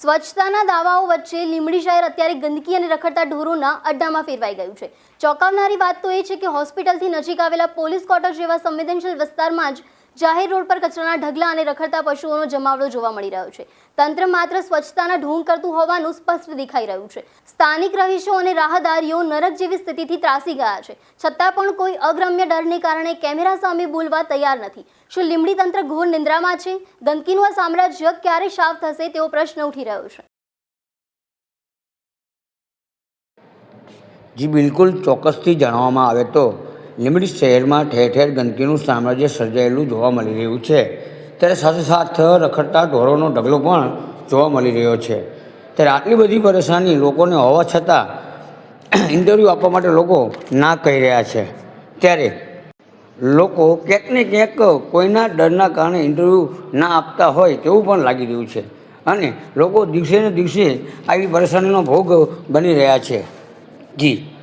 સ્વચ્છતાના દાવાઓ વચ્ચે લીંબડી શહેર અત્યારે ગંદકી અને રખડતા ઢોરોના અડ્ડામાં ફેરવાઈ ગયું છે. ચોંકાવનારી વાત તો એ છે કે હોસ્પિટલથી નજીક આવેલા પોલીસ ક્વાર્ટર જેવા સંવેદનશીલ વિસ્તારમાં જ જાહેર રોડ પર કચરાના ઢગલા અને રખડતા પશુઓનો જમાવડો જોવા મળી રહ્યો છે. તંત્ર માત્ર સ્વચ્છતાના ઢોંગ કરતું હોવાનું સ્પષ્ટ દેખાઈ રહ્યું છે. સ્થાનિક રહીશો અને રાહદારીઓ નરક જેવી સ્થિતિથી ત્રાસી ગયા છે. છતાં પણ કોઈ અગ્રમ્ય ડરને કારણે કેમેરા સામે બોલવા તૈયાર નથી. શું લીંબડી તંત્ર ઘોર નિંદ્રામાં છે? ગંદકીનું આ સામ્રાજ્ય ક્યારે સાફ થશે તેવો પ્રશ્ન ઉઠી રહ્યો છે. જી, બિલકુલ ચોક્કસથી જણાવવામાં આવે તો લીંબડી શહેરમાં ઠેર ઠેર ગંદકીનું સામ્રાજ્ય સર્જાયેલું જોવા મળી રહ્યું છે. ત્યારે સાથે સાથ રખડતા ઢોરોનો ઢગલો પણ જોવા મળી રહ્યો છે. ત્યારે આટલી બધી પરેશાની લોકોને હોવા છતાં ઇન્ટરવ્યૂ આપવા માટે લોકો ના કહી રહ્યા છે. ત્યારે લોકો ક્યાંક ને ક્યાંક કોઈના ડરના કારણે ઇન્ટરવ્યૂ ના આપતા હોય તેવું પણ લાગી રહ્યું છે. અને લોકો દિવસે ને દિવસે આવી પરેશાનીનો ભોગ બની રહ્યા છે. જી.